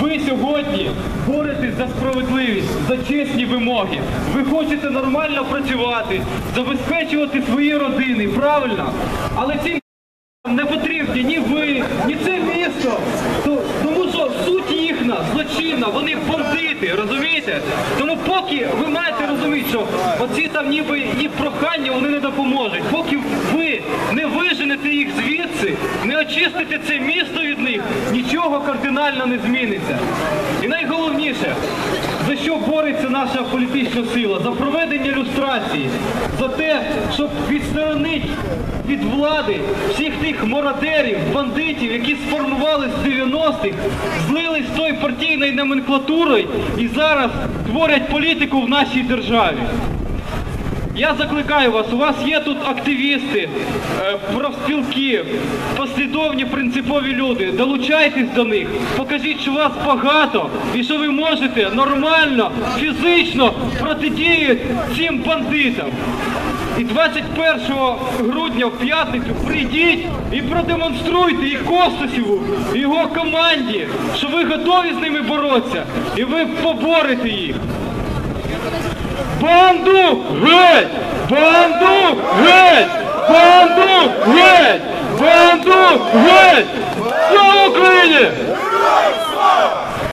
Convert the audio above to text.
Ви сьогодні боретесь за справедливість, за чесні вимоги. Ви хочете нормально працювати, забезпечувати свої родини, правильно? Але цим не потрібні ні ви, ні це місто. Тому що суть їхня злочинна, вони бандити, розумієте? Тому поки ви маєте розуміти, що оці там ніби і прохання вони не допоможуть. Поки ви не виженете їх звідси, не очистите це місто від них, нічого кардинально не зміниться. І найголовніше, за що бореться наша політична сила? За проведення люстрації, за те, щоб відсторонити від влади всіх тих мародерів, бандитів, які сформували з 90-х, злились з тою партійною номенклатурою і зараз творять політику в нашій державі. Я закликаю вас, у вас є тут активісти, е, профспілки, послідовні принципові люди. Долучайтесь до них, покажіть, що вас багато і що ви можете нормально, фізично протидіяти цим бандитам. І 21 грудня в п'ятницю прийдіть і продемонструйте і Костусіву, і його команді, що ви готові з ними боротися, і ви поборете їх. Банду геть! Банду геть! Банду геть! Банду геть! Слава Україні!